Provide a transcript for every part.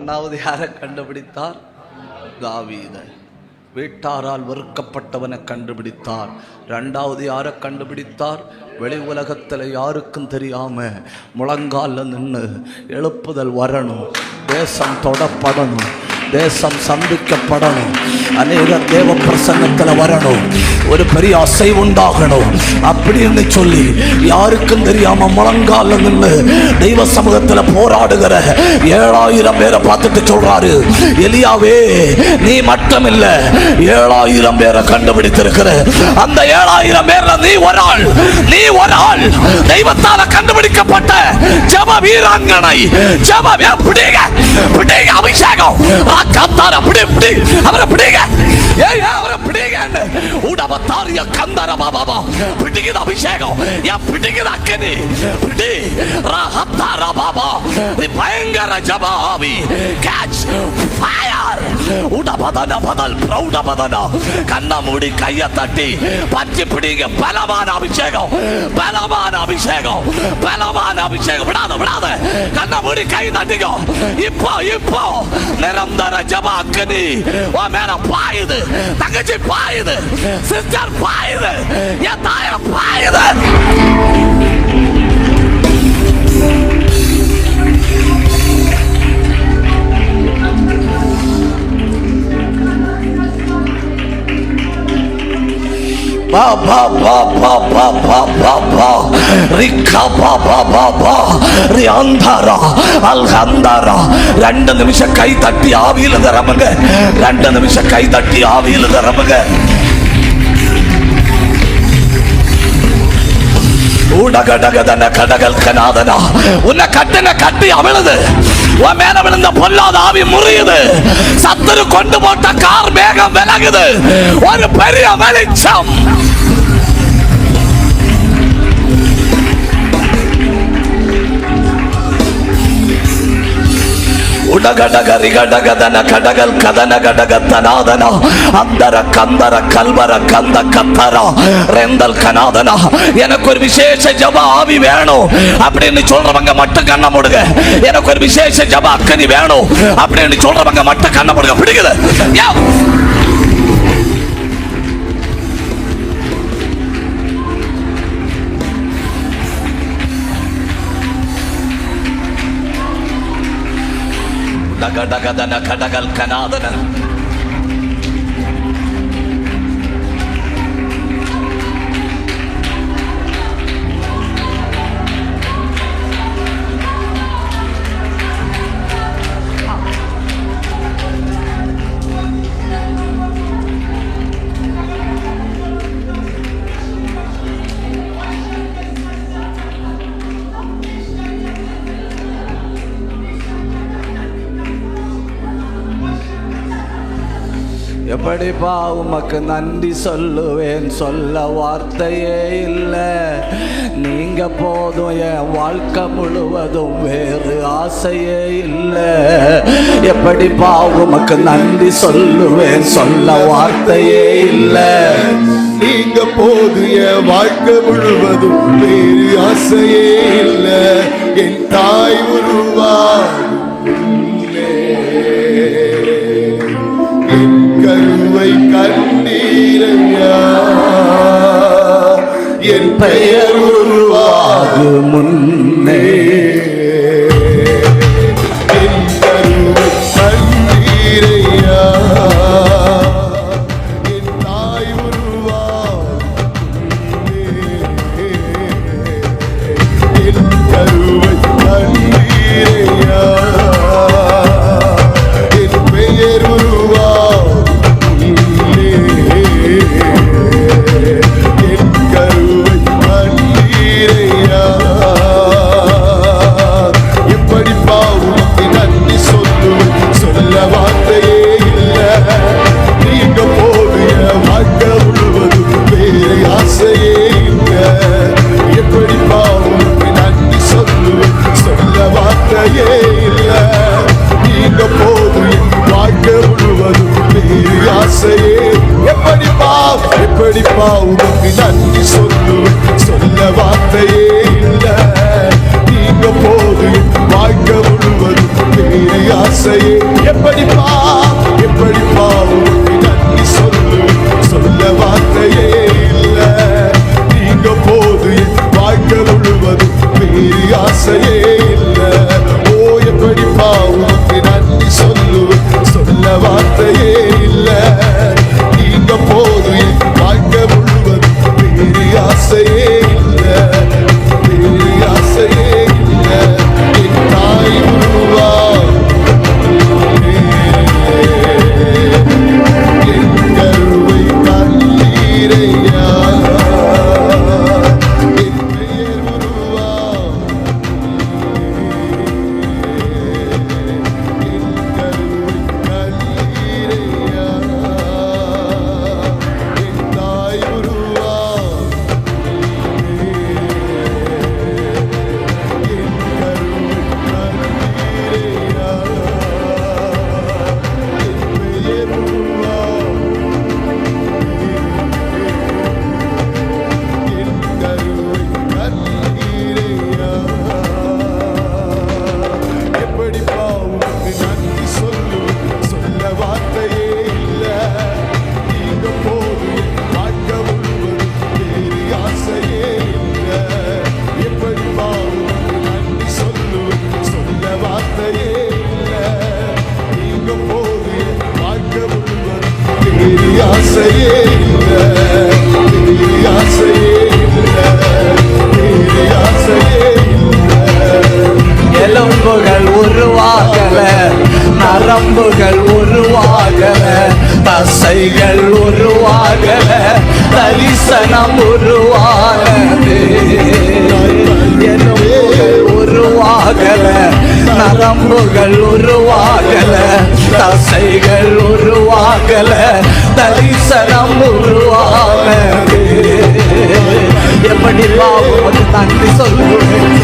ரெண்டாவது யாரை கண்டுபிடித்தார்? தாவீத. வீட்டாரால் வெறுக்கப்பட்டவனை கண்டுபிடித்தார். ரெண்டாவது யாரை கண்டுபிடித்தார்? வெளி உலகத்தில் யாருக்கும் தெரியாமல் முழங்கால நின்று எழுப்புதல் வரணும் தேசம் தொடப்படணும். தேசம் சந்திக்கப்படணும். அநேகர் தேவ பிரசங்கத்தில் வரணும். ஒரு பெரிய அசைவுண்டாகணும் அப்படின்னு சொல்லி யாருக்கும் தெரியாம முழங்கால நின்று தெய்வ சமூகத்தில் போராடுகிற ஏழாயிரம் பேரை பார்த்துட்டு சொல்றாரு எலியாவே நீ மட்டும் இல்ல ஏழாயிரம் பேரை கண்டுபிடித்திருக்கிற. அந்த ஏழாயிரம் பேர்ல நீ ஒரு ஆள். நீ ஒரு ஆள். தெய்வத்தால கண்டுபிடிக்கப்பட்ட ஜப வீராங்கனை ஜப வீர- பிடிங்க அபிஷேகம். ஆ, கத்தார பிடி பிடி அவரை பிடிங்க. ஏய் அவரை பிடிங்க உடபத்தாரிய கந்தர பாபா பிடிக்குது அபிஷேகம். ஏன் பிடிக்குது அக்கனி? பிடி. ரஹத்தார பாபா. நீ பயங்கர ஜபாவி கேட்ச் ஃபயர் உடபதன பதல் பிரௌடபதன. கண்ண மூடி கைய தட்டி பச்சை பிடிங்க. பலமான அபிஷேகம். பலமான அபிஷேகம். பலமான அபிஷேகம். விடாத விடாத. கண்ண மூடி கை தட்டிக்கோ. இப்போ இப்போ நிரந்தர ஜபாக்கனி உன் மேல பாயுது தங்கச்சி பாயுது சிஸ்டர் பாயுது என் தாயம் பாயுது பா பா பா பா பா பா பா பா ரிக்கா பா பா பா பா ரியாந்தாரா அல்ஹந்தாரா ரெண்டு நிமிஷம் கை தட்டி ஆவியில் தரமுங்க ரெண்டு நிமிஷம் கை தட்டி ஆவியில் தரமுங்க உனகடகதன கடகல் கநாதனா உன்னை கட்டின கட்டி அவளது உன் மேல விழுந்த பொல்லாத ஆவி முறியுது. சத்துரு கொண்டு போட்ட கார் மேகம் விலகுது. ஒரு பெரிய வெளிச்சம். உடகடக ரிகடகதன கடகல் கதன கடகத்தனாதன அந்தர கந்தர கல்வர கந்த கத்தரா ரெந்தல் கனாதனா. எனக்கு ஒரு விசேஷ ஜப ஆவி வேணும். அப்படின்னு சொல்றவங்க மட்டும் கண்ண மூடுங்க. எனக்கு ஒரு விசேஷ ஜப அக்கனி வேணும். அப்படின்னு சொல்றவங்க மட்டும் கண்ண மூடுங்க. பிடிக்குது ഡക ഡക കനാദനൻ எப்படிப்பா உமக்கு நன்றி சொல்லுவேன்? சொல்ல வார்த்தையே இல்லை. நீங்க போதும் என் வாழ்க்கை முழுவதும் வேறு ஆசையே இல்லை. எப்படிப்பா உமக்கு நன்றி சொல்லுவேன்? சொல்ல வார்த்தையே இல்லை. நீங்க போது என் வாழ்க்கை முழுவதும் வேறு ஆசையே இல்லை. என் தாய் உருவா கண்டீரையா என் பெயர் உருவாகும் முன் வழிகள் உருவாகல தரிசனம் உருவானது. உருவாகல நரம்புகள் உருவாகல தசைகள் உருவாகல தரிசனம் உருவானது. எப்படி பாவம்? நன்றி சொல்லுவேன்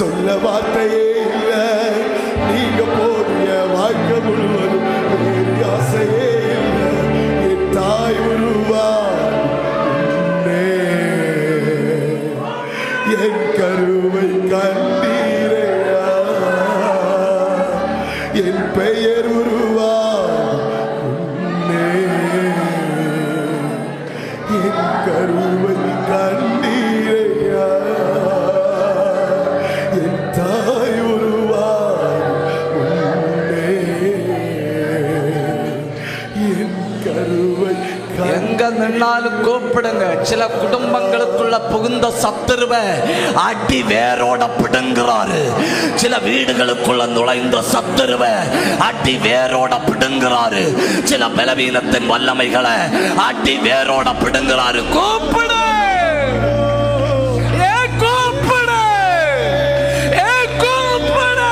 சொல்ல வார்த்தையே இல்லை. நீங்க போதிய வாழ்க்கை முழுவதும் வேறு ஆசையே இல்லை. என் தாய் உருவா என் கருவை கண்டீரையா. என் பெயர் நின்னாலும் சில குடும்பங்களுக்குள்ள புகுந்த சத்துருவ அடி வேரோட பிடுங்கிறாரு. சில வீடுகளுக்குள்ள நுழைந்த சத்துருவ அடி வேரோட பிடுங்குறாரு. சில பலவீனத்தின் வல்லமைகளை அடி வேரோட பிடுங்குறாரு. கூப்பிடு! ஏ கூப்பிடு! ஏ கூப்பிடு!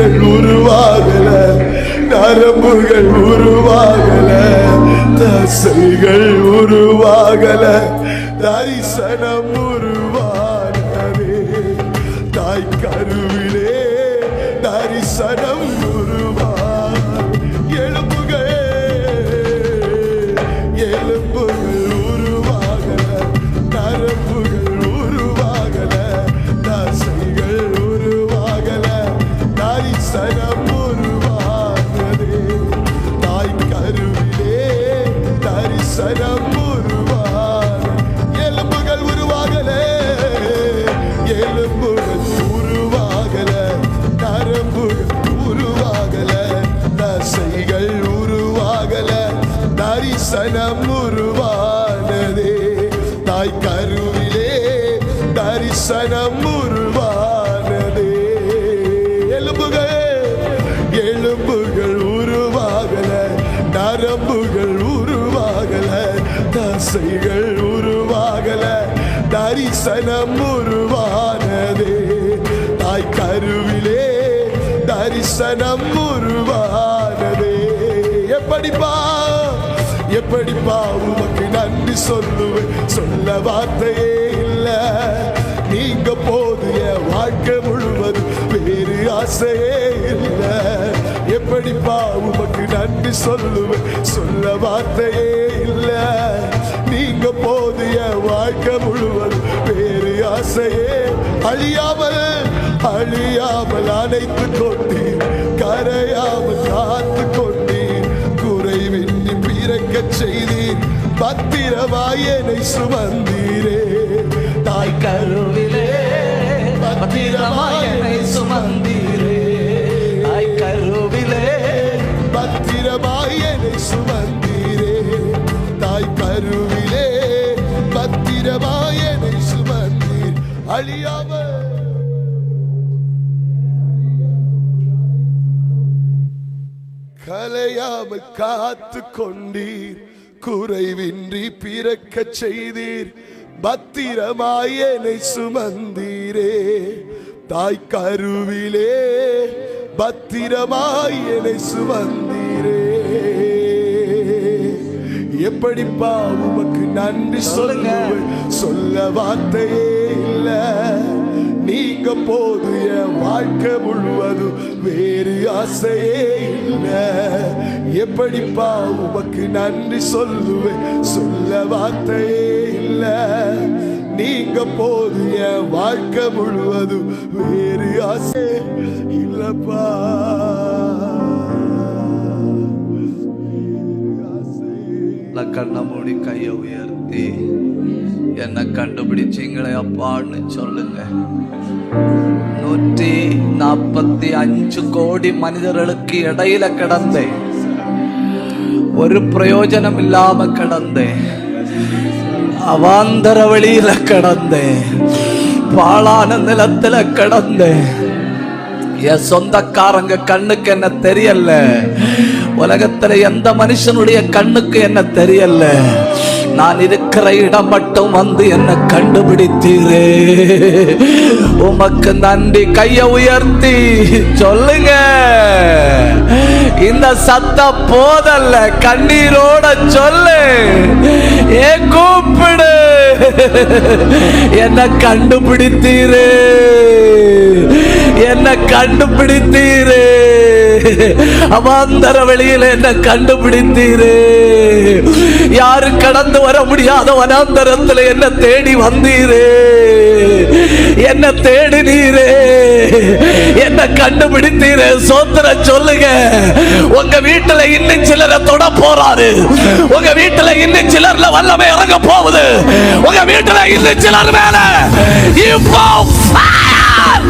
நரம்புகள் உருவாகல நரம்புகள் உருவாகல தசைகள் உருவாகல தரிசனம் உருவாகவே தாய் கருவி தரிசனம் உருவானதே தாய் கருவிலே தரிசனம் உருவானதே எப்படிப்பா எப்படிப்பா உமக்கு நன்றி சொல்லுவேன் சொல்ல வார்த்தையே இல்லை நீங்க போதிய வாழ்க்கை முழுவதும் வேறு ஆசையே இல்லை எப்படிப்பா உமக்கு நன்றி சொல்லுவேன் சொல்ல வார்த்தையே இல்லை நீங்க போதிய வாழ்க்கை முழுவதும் வேறு ஆசையே. அழியாமல் அழியாமல் அணைத்து கொண்டீர். கரையாமல் காத்து கொண்டீர். குறைவின்றி பிறக்க செய்தீர். பத்திரமாயனை சுமந்தீரே. தாய் கருவிலே பத்திரமாயனை சுமந்த கலையாமல் காத்து கொண்டீர் குறைவின்றி பிறக்க செய்தீர். பத்திரமாய் என்னை சுமந்தீரே. தாய் கருவிலே பத்திரமாய் என்னை சுமந்தீரே. எப்படிப்பா உமக்கு நன்றி சொல்லுவேன்? சொல்ல வார்த்தையே இல்ல. நீங்க போது என் வாழ்க்கை முழுவதும் வேறு ஆசையே இல்லை எப்படிப்பா உமக்கு நன்றி சொல்லுவேன்? சொல்ல வார்த்தையே இல்லை. நீங்க போது என் வாழ்க்கை முழுவதும் வேறு ஆசை இல்லப்பா. நல்ல கண்ணை மூடி கையை உயர்த்தி. என்னை கண்டுபிடிச்சீங்களே அப்பான்னு சொல்லுங்க. நூற்றி நாற்பத்தி அஞ்சு கோடி மனிதர்களுக்கு இடையில கிடந்தேன். ஒரு பிரயோஜனம் இல்லாம கிடந்தேன். அவாந்தர வழியில கிடந்தேன். பாழான நிலத்துல கிடந்தேன். என் சொந்தக்காரங்க கண்ணுக்கு என்ன தெரியல. உலகத்துல எந்த மனுஷனுடைய கண்ணுக்கு என்ன தெரியல? நான் இருக்கிற இடம் மட்டும் வந்து என்ன கண்டுபிடித்தீரே. உமக்கு நன்றி. கைய உயர்த்தி சொல்லுங்க. இந்த சத்த போதல்ல கண்ணீரோட சொல்லு. ஏ கூப்பிடு. என்ன கண்டுபிடித்தீரே. என்ன கண்டுபிடித்தீரே. அவாந்தர வெளியில என்ன கண்டுபிடித்தீரே. யாரு கடந்து வர முடியாத வனாந்தரத்துல என்ன தேடி வந்தீரே. என்ன தேடினீரே என்ன கண்டுபிடித்தீரே. சோத்திர சொல்லுங்க. உங்க வீட்டுல இன்னும் சிலரை தொட போறாரு. உங்க வீட்டுல இன்னும் சிலர்ல வல்லமை இறங்க போகுது. உங்க வீட்டுல இன்னும் சிலர் மேல இப்போ fire!